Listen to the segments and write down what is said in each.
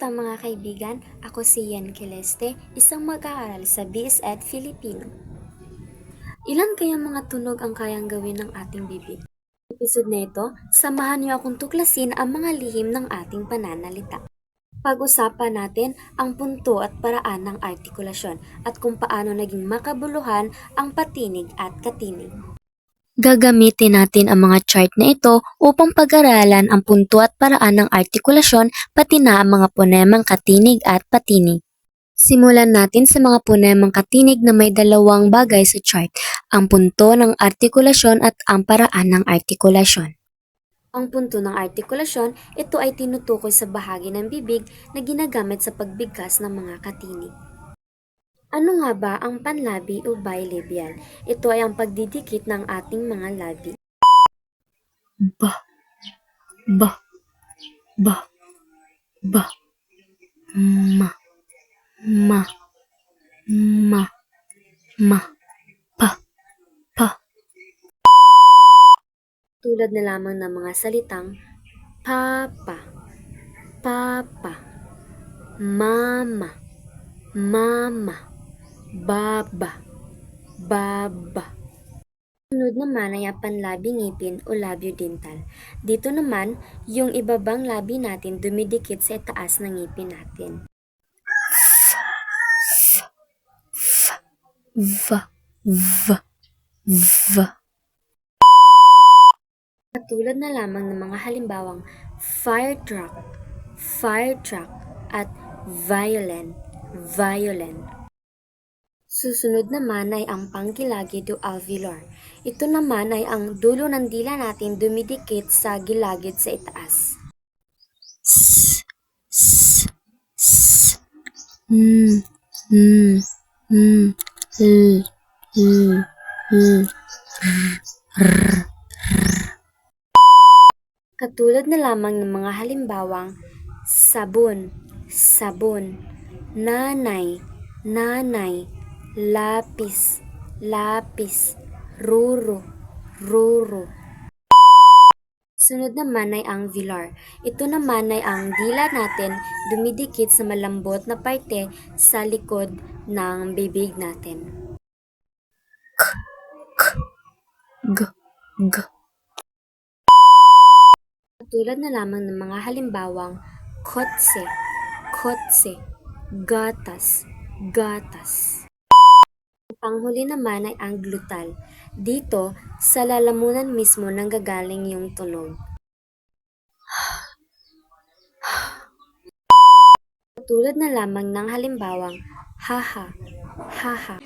Kamusta mga kaibigan? Ako si Yan Celeste, isang mag-aaral sa BSED Filipino. Ilan kaya mga tunog ang kayang gawin ng ating bibig? Episode na ito, samahan niyo akong tuklasin ang mga lihim ng ating pananalita. Pag-usapan natin ang punto at paraan ng artikulasyon at kung paano naging makabuluhan ang patinig at katinig. Gagamitin natin ang mga chart na ito upang pag-aralan ang punto at paraan ng artikulasyon pati na ang mga ponemang katinig at patinig. Simulan natin sa mga ponemang katinig na may dalawang bagay sa chart, ang punto ng artikulasyon at ang paraan ng artikulasyon. Ang punto ng artikulasyon, ito ay tinutukoy sa bahagi ng bibig na ginagamit sa pagbigkas ng mga katinig. Ano nga ba ang panlabi o bilabial? Ito ay ang pagdidikit ng ating mga labi. ba. Ba. Ba. Ba. Ma. Ma. Ma. Ma. Pa. Pa. Tulad na lamang ng mga salitang papa, papa, mama, mama, baba, baba. Sunod naman ay ang panlabi ngipin o labio dental. Dito naman, yung ibabang labi natin dumidikit sa itaas ng ngipin natin. va va va Katulad na lamang ng mga halimbawang fire truck, fire truck, at violin, violin. Susunod naman ay ang pangkilagid o alveolar. Ito naman ay ang dulo ng dila natin dumidikit sa gilagid sa itaas. s mm mm mm Katulad na lamang ng mga halimbawang sabon, sabon, nanay, nanay, lapis, lapis, ruro, ruro. Sunod naman ay ang velar. Ito naman ay ang dila natin dumidikit sa malambot na parte sa likod ng bibig natin. g g Tulad na lamang ng mga halimbawang kotse, kotse, gatas, gatas. Ang panghuli naman ay ang glutal. Dito, sa lalamunan mismo nang gagaling yung tunog. Tulad na lamang ng halimbawang haha, haha.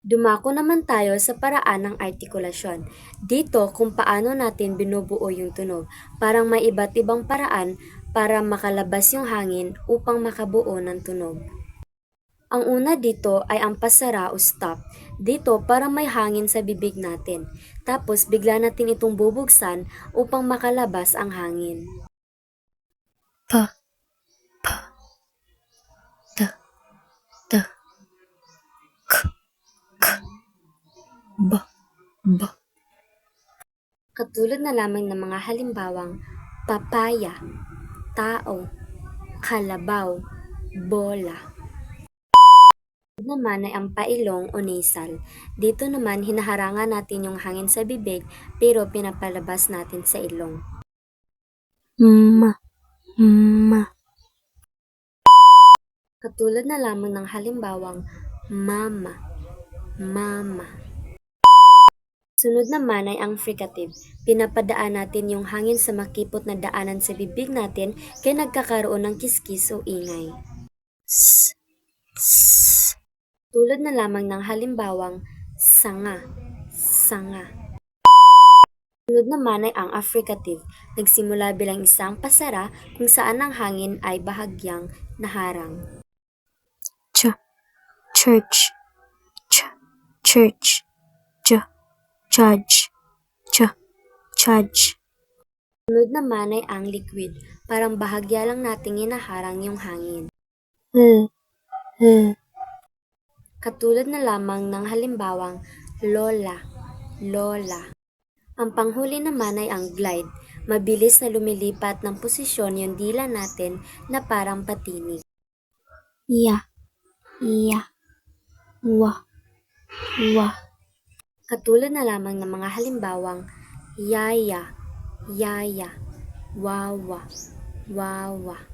Dumako naman tayo sa paraan ng artikulasyon. Dito kung paano natin binubuo yung tunog. Parang may iba't ibang paraan para makalabas yung hangin upang makabuo ng tunog. Ang una dito ay ang pasara o stop. Dito para may hangin sa bibig natin. Tapos bigla natin itong bubuksan upang makalabas ang hangin. pa pa ta ta k k ba ba Katulad na lamang ng mga halimbawang papaya, tao, kalabaw, bola. Naman ay ang pailong o nasal. Dito naman hinaharangan natin yung hangin sa bibig pero pinapalabas natin sa ilong. ma ma Katulad na lamang ng halimbawang mama, mama. Sunod naman ay ang fricative. Pinapadaan natin yung hangin sa makipot na daanan sa bibig natin kaya nagkakaroon ng kiskis o ingay. s s Tulad na lamang ng halimbawang sanga, sanga. Sunod naman ay ang affricative. Nagsimula bilang isang pasara kung saan ang hangin ay bahagyang naharang. ch church ch church ch judge ch judge Sunod naman ay ang liquid. Parang bahagya lang nating inaharang yung hangin. l l Katulad na lamang ng halimbawang lola, lola. Ang panghuli naman ay ang glide. mabilis na lumilipat ng posisyon yung dila natin na parang patinig. Ya. Ya. Wa. Wa. Katulad na lamang ng mga halimbawang yaya, yaya, wawa, wawa.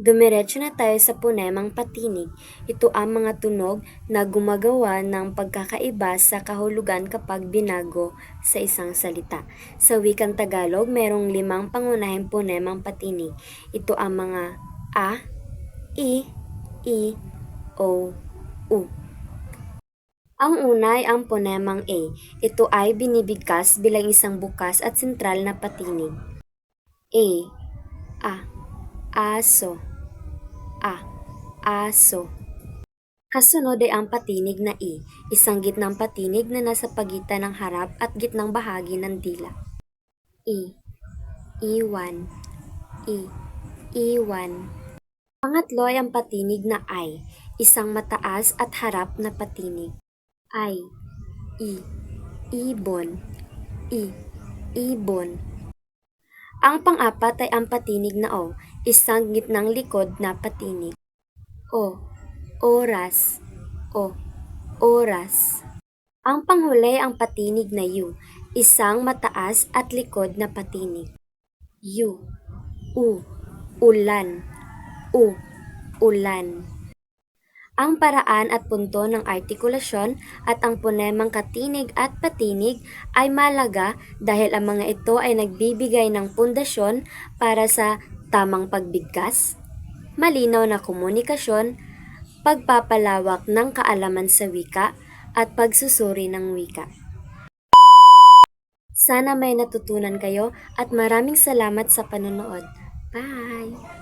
Dumiretso na tayo sa punemang patinig. Ito ang mga tunog na gumagawa ng pagkakaiba sa kahulugan kapag binago sa isang salita. Sa wikang Tagalog, merong limang pangunahing punemang patinig. Ito ang mga a, i, i, o, u. Ang una ay ang ponemang A. Ito ay binibigkas bilang isang bukas at sentral na patinig. A. A. Aso. A. Aso. Kasunod ay ang patinig na I. Isang gitnang patinig na nasa pagitan ng harap at gitnang bahagi ng dila. I. Iwan. I. Iwan. Pangatlo ay ang patinig na I. Isang mataas at harap na patinig. I. I. Ibon. I. Ibon. Ang pang-apat ay ang patinig na O, isang gitnang likod na patinig. O. Oras. O. Oras. Ang panghuli ang patinig na U, isang mataas at likod na patinig. U. U. Ulan. U. Ulan. Ang paraan at punto ng artikulasyon at ang ponemang katinig at patinig ay malaga dahil ang mga ito ay nagbibigay ng pundasyon para sa tamang pagbigkas, malinaw na komunikasyon, pagpapalawak ng kaalaman sa wika, at pagsusuri ng wika. Sana may natutunan kayo at maraming salamat sa panonood. Bye!